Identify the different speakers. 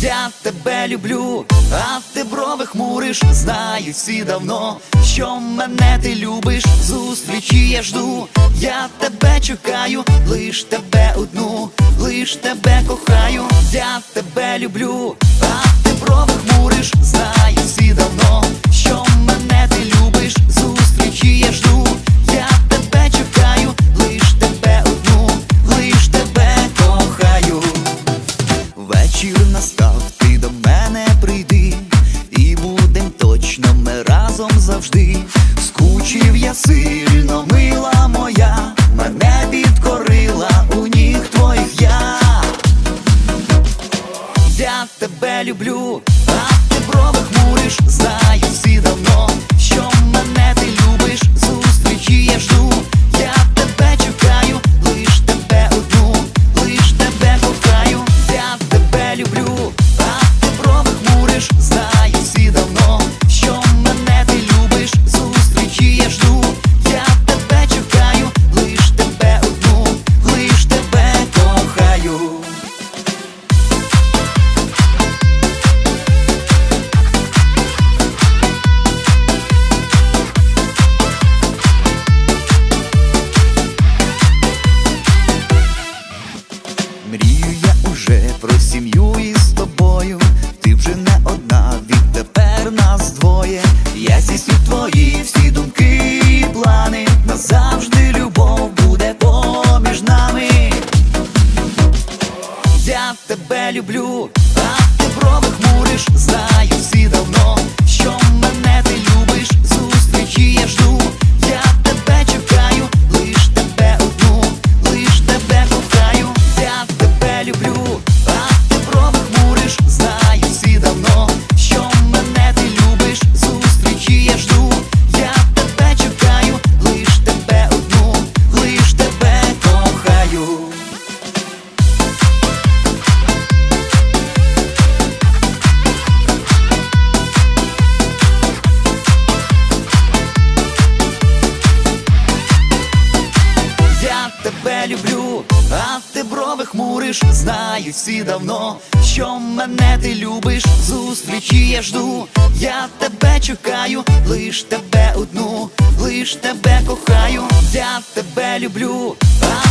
Speaker 1: Я тебе люблю, а ти брови хмуриш, знають всі давно, що мене ти любиш, зустрічі я жду, я тебе чекаю, лиш тебе одну, лиш тебе кохаю, я тебе люблю, а ти брови хмуриш, знаю всі давно, Скучив я сильно, мила моя, мене підкорила у ніг твоїх я. Я тебе люблю, Мрію я уже про сім'ю із тобою. Ти вже не одна, відтепер нас двоє. Я здійсню твої всі думки і плани. Назавжди любов буде поміж нами. Я тебе люблю, а ти брови хмуриш, знаю всі давно, що мене ти Люблю, а ти брови хмуриш, знають всі давно, що мене ти любиш, зустрічі я жду, я тебе чекаю, лиш тебе одну, лиш тебе кохаю, я тебе люблю, а